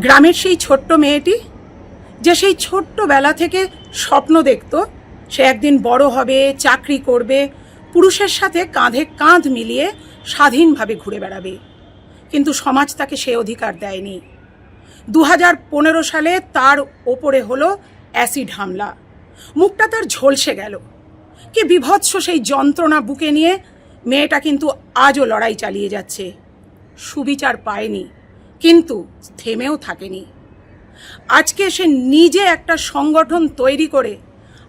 গ্রামের সেই ছোট্ট মেয়েটি যে সেই ছোট্টবেলা থেকে স্বপ্ন দেখত, সে একদিন বড় হবে, চাকরি করবে, পুরুষের সাথে কাঁধে কাঁধ মিলিয়ে স্বাধীনভাবে ঘুরে বেড়াবে। কিন্তু সমাজ তাকে সে অধিকার দেয়নি। দু হাজার পনেরো সালে তার ওপরে হলো অ্যাসিড হামলা। মুখটা তার ঝলসে গেল। কি বিভৎস সেই যন্ত্রণা বুকে নিয়ে মেয়েটা কিন্তু আজও লড়াই চালিয়ে যাচ্ছে। সুবিচার পায়নি। কিন্তু থেমেও থাকেনি। আজকে সে নিজে একটা সংগঠন তৈরি করে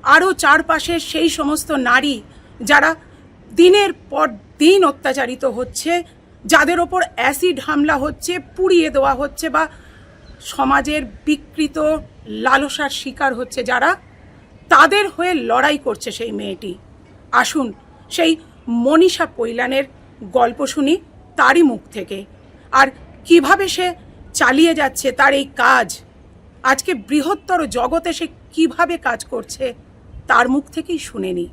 আরও চারপাশের সেই সমস্ত নারী যারা দিনের পর দিন অত্যাচারিত হচ্ছে, যাদের ওপর অ্যাসিড হামলা হচ্ছে, পুড়িয়ে দেওয়া হচ্ছে বা সমাজের বিকৃত লালসার শিকার হচ্ছে যারা, তাদের হয়ে লড়াই করছে সেই মেয়েটি। আসুন সেই মনীষা পৈলানের গল্প শুনি তারই মুখ থেকে। আর কীভাবে সে চালিয়ে যাচ্ছে তার এই কাজ? আজকে বৃহত্তর জগতে সে কীভাবে কাজ করছে, তার মুখ থেকেই শুনে নি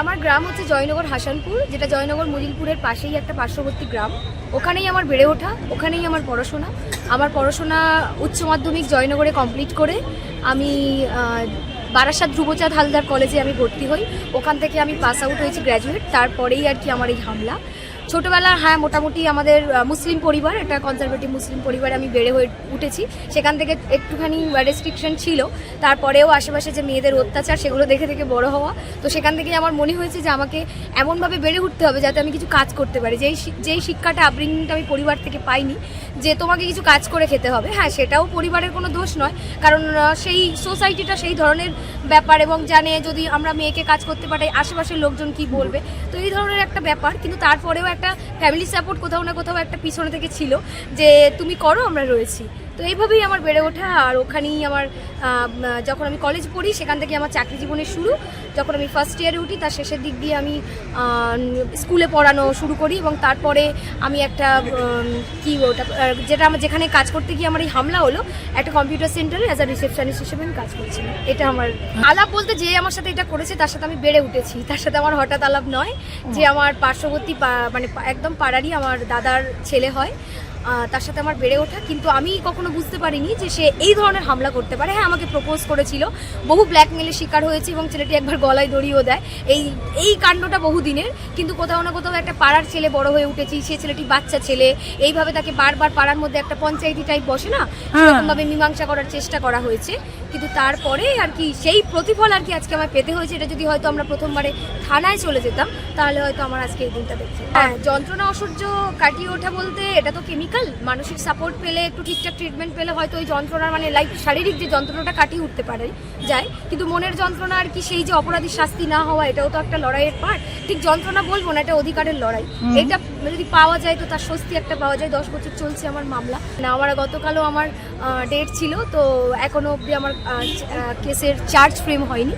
আমার গ্রাম হচ্ছে জয়নগর হাসানপুর, যেটা জয়নগর মজিলপুরের পাশেই একটা পার্শ্ববর্তী গ্রাম। ওখানেই আমার বেড়ে ওঠা, ওখানেই আমার পড়াশোনা। আমার পড়াশোনা উচ্চ মাধ্যমিক জয়নগরে কমপ্লিট করে আমি বারাসাত ধ্রুবচাঁদ হালদার কলেজে আমি ভর্তি হই। ওখান থেকে আমি পাস আউট হয়েছি গ্র্যাজুয়েট, তারপরেই আর কি আমার এই হামলা ছোটবেলা হ্যাঁ মোটামুটি আমাদের মুসলিম পরিবার, একটা কনজারভেটিভ মুসলিম পরিবারে আমি বেড়ে হয়ে উঠেছি। সেখান থেকে একটুখানি রেস্ট্রিকশন ছিল। তারপরেও আশেপাশে যে মেয়েদের অত্যাচার, সেগুলো দেখে দেখে বড় হওয়া। তো সেখান থেকে আমার মনে হয়েছে যে আমাকে এমনভাবে বেড়ে উঠতে হবে যাতে আমি কিছু কাজ করতে পারি। যেই যেই শিক্ষাটা আপব্রিঙ্গিংটা আমি পরিবার থেকে পাইনি, যে তোমাকে কিছু কাজ করে খেতে হবে। হ্যাঁ সেটাও পরিবারের কোনো দোষ নয়। কারণ সেই সোসাইটিটা সেই ধরনের ব্যাপার এবং জানে যদি আমরা মেয়েকে কাজ করতে পারি আশেপাশের লোকজন কি বলবে? তো এই ধরনের একটা ব্যাপার, কিন্তু তারপরেও একটা ফ্যামিলি সাপোর্ট কোথাও না কোথাও একটা পিছনে থেকে ছিল যে, তুমি করো, আমরা রয়েছি। তো এইভাবেই আমার বেড়ে ওঠা। আর ওখানেই আমার যখন আমি কলেজ পড়ি সেখান থেকে আমার চাকরি জীবনের শুরু। যখন আমি ফার্স্ট ইয়ারে উঠি তার শেষের দিক দিয়ে আমি স্কুলে পড়ানো শুরু করি এবং তারপরে আমি একটা কি ওটা যেটা আমার যেখানে কাজ করতে গিয়ে আমার এই হামলা হলো একটা কম্পিউটার সেন্টারে অ্যাজ আ রিসেপশনিস্ট হিসেবে আমি কাজ করছিলাম। এটা আমার আলাপ বলতে যে আমার সাথে এটা করেছে তার সাথে আমি বেড়ে উঠেছি। তার সাথে আমার হঠাৎ আলাপ নয় যে আমার পার্শ্ববর্তী পা- মানে একদম পাড়ারই আমার দাদার ছেলে হয়। তার সাথে আমার বেড়ে ওঠা কিন্তু আমি কখনো বুঝতে পারিনি যে সে এই ধরনের হামলা করতে পারে। হ্যাঁ আমাকে প্রপোজ করেছিল। বহু ব্ল্যাকমেলের শিকার হয়েছে এবং ছেলেটি একবার গলায় দড়িয়েও দেয়। এই এই কাণ্ডটা বহুদিনের কিন্তু কোথাও না কোথাও একটা পাড়ার ছেলে বড় হয়ে উঠেছি সে ছেলেটি বাচ্চা ছেলে। এইভাবে তাকে বারবার পাড়ার মধ্যে একটা পঞ্চায়েতি টাইপ বসে না? সেরকমভাবে মীমাংসা করার চেষ্টা করা হয়েছে। কিন্তু তারপরে আর কি সেই প্রতিফল আর কি আজকে আমার পেতে হয়েছে। এটা যদি হয়তো আমরা প্রথমবারে থানায় চলে যেতাম তাহলে হয়তো আমার আজকে এই দিনটা দেখতে হ্যাঁ। যন্ত্রণা অসহ্য কাটিয়ে ওঠা বলতে এটা তো কেমিক্যাল মানসিক সাপোর্ট পেলে, একটু ঠিকঠাক ট্রিটমেন্ট পেলে হয়তো ওই যন্ত্রণার মানে লাইফ শারীরিক যে যন্ত্রণাটা কাটিয়ে উঠতে পারে, যায়। কিন্তু মনের যন্ত্রণা আর কি সেই যে অপরাধীর শাস্তি না হওয়া এটাও তো একটা লড়াইয়ের পার্ট ঠিক যন্ত্রণা বলব না এটা অধিকারের লড়াই। এটা যদি পাওয়া যায় তো তার স্বস্তি একটা পাওয়া যায়। দশ বছর চলছে আমার মামলা। না আমার গতকালও আমার ডেট ছিল তো এখনও অবধি আমার কেসের চার্জ ফ্রেম হয়নি।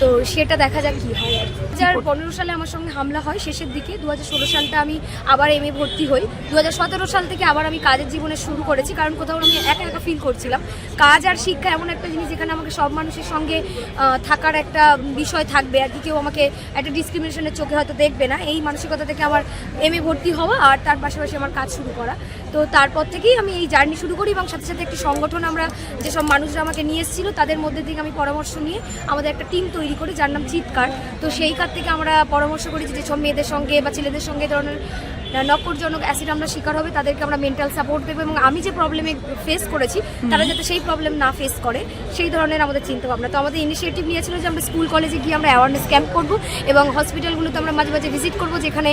তো সেটা দেখা যাক কি হয় আর দু হাজার পনেরো সালে আমার সঙ্গে হামলা হয় শেষের দিকে। দু হাজার ষোলো সালটা আমি আবার এম এ ভর্তি হই। দু হাজার সতেরো সাল থেকে আবার আমি কাজের জীবনে শুরু করেছি কারণ কোথাও আমি একা একা ফিল করছিলাম। কাজ আর শিক্ষা এমন একটা জিনিস যেখানে আমাকে সব মানুষের সঙ্গে থাকার একটা বিষয় থাকবে আর কি। কেউ আমাকে একটা ডিসক্রিমিনেশনের চোখে হয়তো দেখবে না। এই মানসিকতা থেকে আমার এম এ ভর্তি হওয়া আর তার পাশাপাশি আমার কাজ শুরু করা। তো তারপর থেকেই আমি এই জার্নি শুরু করি এবং সাথে সাথে একটি সংগঠন আমরা যেসব মানুষরা আমাকে নিয়ে এসেছিল, তাদের মধ্যে থেকে আমি পরামর্শ নিয়ে আমাদের একটা টিম তৈরি করি, যার নাম চিৎকার। তো সেই কার থেকে আমরা পরামর্শ করি যে যেসব মেয়েদের সঙ্গে বা ছেলেদের সঙ্গে ধরনের নকরজনক অ্যাসিড আমরা শিকার হবে তাদেরকে আমরা মেন্টাল সাপোর্ট দেবো এবং আমি যে প্রবলেমে ফেস করেছি তারা যাতে সেই প্রবলেম না ফেস করে সেই ধরনের আমাদের চিন্তা ভাবনা। তো আমাদের ইনিশিয়েটিভ নিয়েছিল যে আমরা স্কুল কলেজে গিয়ে আমরা অ্যাওয়ারনেস ক্যাম্প করব এবং হসপিটালগুলোতে আমরা মাঝে মাঝে ভিজিট করব যেখানে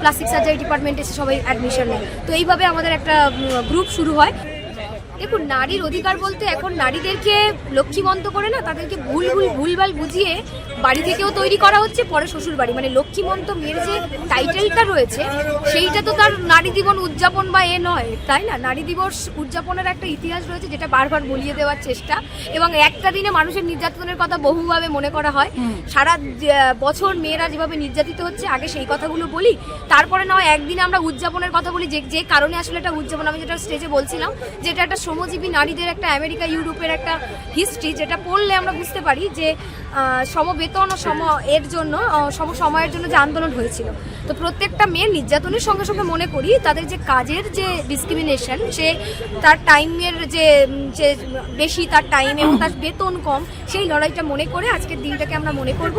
প্লাস্টিক সার্জারি ডিপার্টমেন্ট এসে সবাই অ্যাডমিশন নেয়। তো এইভাবে আমাদের একটা গ্রুপ শুরু হয়। দেখুন নারীর অধিকার বলতে এখন নারীদেরকে লক্ষ্মীবন্ত করে না তাদেরকে ভুল ভুল ভুলভাল বুঝিয়ে বাড়ি থেকেও তৈরি করা হচ্ছে পরে শ্বশুর বাড়ি মানে লক্ষ্মীমন্ত মেয়ের যে টাইটেলটা রয়েছে সেইটা তো তার নারী জীবন উদযাপন বা এ নয় তাই না? নারী দিবস উদযাপনের একটা ইতিহাস রয়েছে যেটা বারবার বলিয়ে দেওয়ার চেষ্টা। এবং একটা দিনে মানুষের নির্যাতনের কথা বহুভাবে মনে করা হয়। সারা বছর মেয়েরা যেভাবে নির্যাতিত হচ্ছে আগে সেই কথাগুলো বলি। তারপরে নয় একদিনে আমরা উদযাপনের কথা বলি। যে যে কারণে আসলে এটা উদযাপন আমি যেটা স্টেজে বলছিলাম যেটা একটা শ্রমজীবী নারীদের একটা আমেরিকা ইউরোপের একটা হিস্ট্রি যেটা পড়লে আমরা বুঝতে পারি যে সমবেতন ও সম এর জন্য সম সময়ের জন্য যে আন্দোলন হয়েছিল। তো প্রত্যেকটা মেয়ের নির্যাতনের সঙ্গে সঙ্গে মনে করি তাদের যে কাজের যে ডিসক্রিমিনেশন সে তার টাইমের যে যে বেশি তার টাইম এবং তার বেতন কম সেই লড়াইটা মনে করে আজকের দিনটাকে আমরা মনে করব।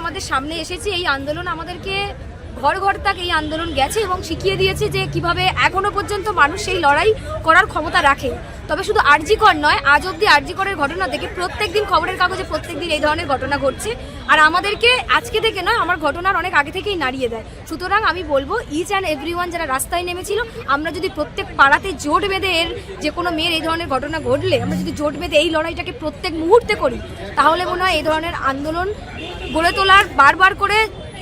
আমাদের সামনে এসেছে এই আন্দোলন আমাদেরকে ঘর ঘর তাক এই আন্দোলন গেছে এবং শিখিয়ে দিয়েছে যে কীভাবে এখনও পর্যন্ত মানুষ সেই লড়াই করার ক্ষমতা রাখে। তবে শুধু আরজিকর নয়, আজ অব্দি আরজিকরের ঘটনা থেকে প্রত্যেকদিন খবরের কাগজে প্রত্যেকদিন এই ধরনের ঘটনা ঘটছে। আর আমাদেরকে আজকে থেকে নয়, আমার ঘটনার অনেক আগে থেকেই নাড়িয়ে দেয়। সুতরাং আমি বলব ইচ অ্যান্ড এভরি যারা রাস্তায় নেমেছিল, আমরা যদি প্রত্যেক পাড়াতে জোট বেঁধে এর যে কোনো মেয়ের এই ধরনের ঘটনা ঘটলে, আমরা যদি জোট বেঁধে এই লড়াইটাকে প্রত্যেক মুহূর্তে করি, তাহলে মনে হয় এই ধরনের আন্দোলন গড়ে তোলার বারবার করে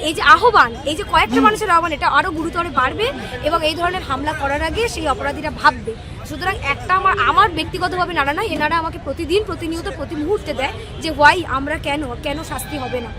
এই যে আহ্বান এই যে কয়েকটা মানুষের আহ্বান এটা আরও গুরুতর বাড়বে এবং এই ধরনের হামলা করার আগে সেই অপরাধীরা ভাববে। সুতরাং একটা আমার আমার ব্যক্তিগতভাবে নাড়া নয় এনারা আমাকে প্রতিদিন প্রতিনিয়ত প্রতি মুহূর্তে দেয় যে হোয়াই আমরা কেন কেন শাস্তি হবে না?